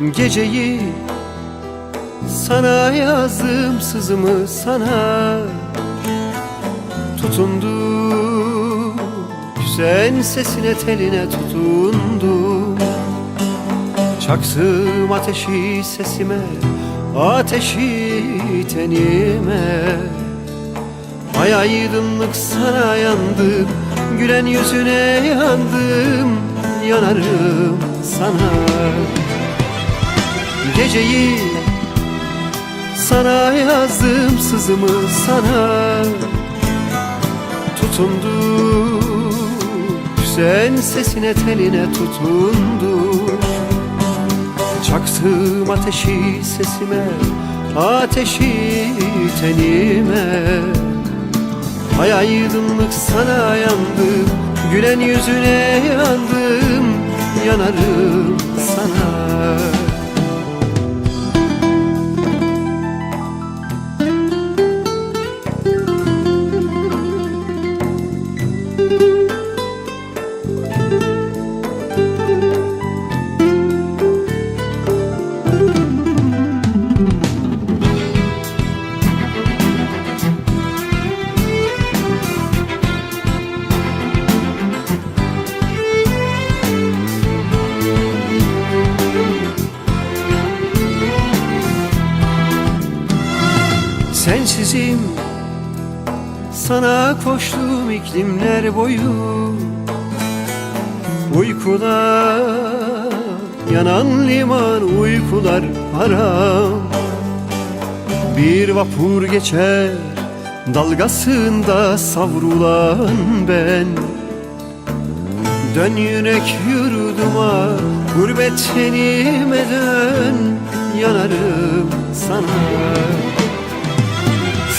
Geceyi sana yazdım sızımı sana Tutundu Sen sesine teline tutundu Çaksım ateşi sesime Ateşi tenime. Ay aydınlık sana yandım Gülen yüzüne yandım Yanarım sana Geceyi sana yazdım sızımı sana. Tutundu Sen sesine teline tutundu. Çaktım ateşi sesime Ateşi tenime. Ay aydınlık sana yandım Gülen yüzüne yandım Yanarım Sensizim. Sana koştum iklimler boyu Uykular yanan liman uykular haram. Bir vapur geçer dalgasında savrulan ben. Dön yürek yurduma gurbet tenime dön Yanarım sana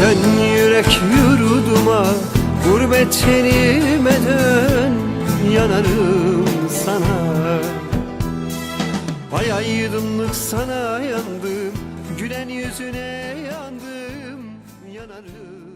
Dön yürek yurduma Gurbet tenime dön Yanarım sana. Ay aydınlık sana yandım Gülen yüzüne yandım Yanarım